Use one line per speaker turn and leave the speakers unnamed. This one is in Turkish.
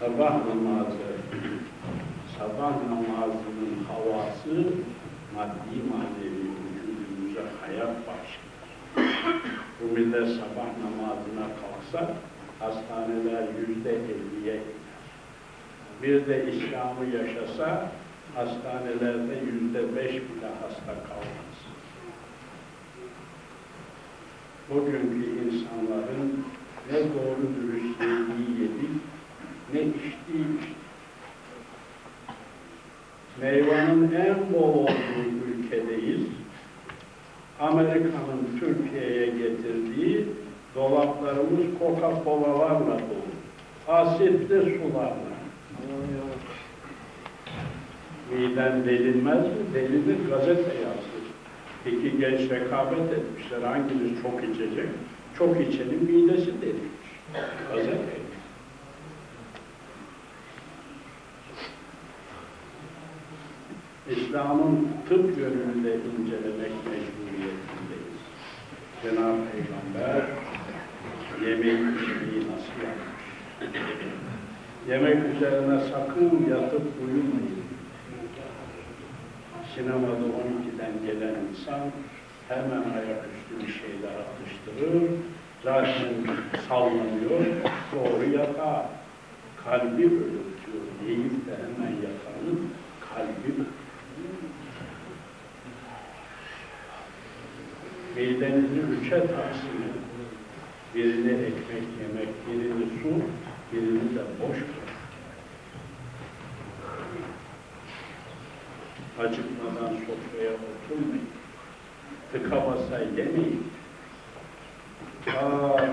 sabah namazı, sabah namazının havası maddi manevi vücudumuza hayat başlar. Bu millet sabah namazına kalksa hastaneler yüzde elliye. Bir de İslam'ı yaşasa hastanelerde yüzde beş bile hasta kalmaz. Bugünkü insanların ne doğru dürüst yedik, ne içtiği. Meyvanın en bol olduğu ülkedeyiz. Amerika'nın Türkiye'ye getirdiği dolaplarımız Coca-Cola'larla dolu. Asitli sularla. Miden delinmez mi? Delinir gazete yazdı. İki genç rekabet etmişler. Hanginiz çok içecek? Çok içenin midesi delinmiş. Gazete. İslam'ın tıp yönünde incelemek mecburiyetindeyiz. Cenab-ı Peygamber yemek içmeyi nasıl yapmış? Yemek üzerine sakın yatıp uyumayın. Sinemada 12'den gelen insan hemen ayaküstü bir şeyler atıştırır. Zaten sallanıyor, doğru yatağa. Kalbi ölür diyor. Deyip de hemen yatanın kalbi ölür. Midenizi üçe taksim edin. Birini ekmek yemek, birini su, birini de boş bırak. Acıkmadan sofraya oturmayın. Tıka basa yemeyin. İslami